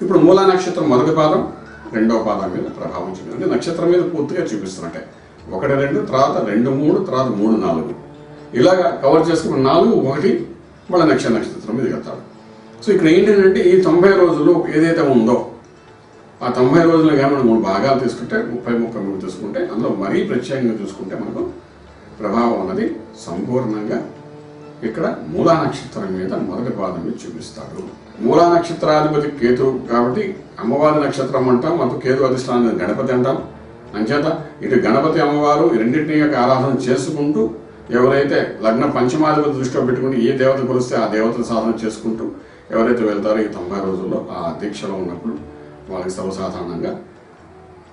ఇప్పుడు మూలా నక్షత్రం మొదటి పాదం రెండవ పాదం మీద ప్రభావం చూపింది నక్షత్రం మీద పూర్తిగా చూపిస్తున్నట్టే. ఒకటి రెండు తర్వాత రెండు మూడు తర్వాత మూడు నాలుగు. ఇలాగా కవర్ చేసుకున్న నాలుగు ఒకటి మళ్ళీ నక్ష నక్షత్రం మీద వెళ్తాడు సో ఇక్కడ ఏంటంటే ఈ తొంభై రోజులు ఏదైతే ఉందో ఆ తొంభై రోజులుగా మనం మూడు భాగాలు తీసుకుంటే ముప్పై ముప్పై మూడు తీసుకుంటే అందులో మరీ ప్రత్యేకంగా చూసుకుంటే మనకు ప్రభావం అన్నది సంపూర్ణంగా ఇక్కడ మూలా నక్షత్రం మీద మొదటి పాదమే చూపిస్తాడు. మూలా నక్షత్రాధిపతి కేతు కాబట్టి అమ్మవారి నక్షత్రం అంటాం అటు కేతు అధిష్టానం గణపతి అంటాం. అంచేత ఇటు గణపతి అమ్మవారు రెండింటిని యొక్క ఆరాధన చేసుకుంటూ ఎవరైతే లగ్న పంచమాధిపతి దృష్టిలో పెట్టుకుని ఏ దేవత కొలిస్తే ఆ దేవతను సాధన చేసుకుంటూ ఎవరైతే వెళ్తారో ఈ తొంభై రోజుల్లో ఆ దీక్షలో ఉన్నప్పుడు వాళ్ళకి సర్వసాధారణంగా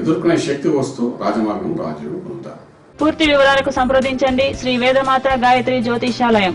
ఎదుర్కొనే శక్తి వస్తూ రాజమార్గం రాజు పొందుతారు పూర్తి వివరాలకు సంప్రదించండి. శ్రీ వేదమాత గాయత్రి జ్యోతిషాలయం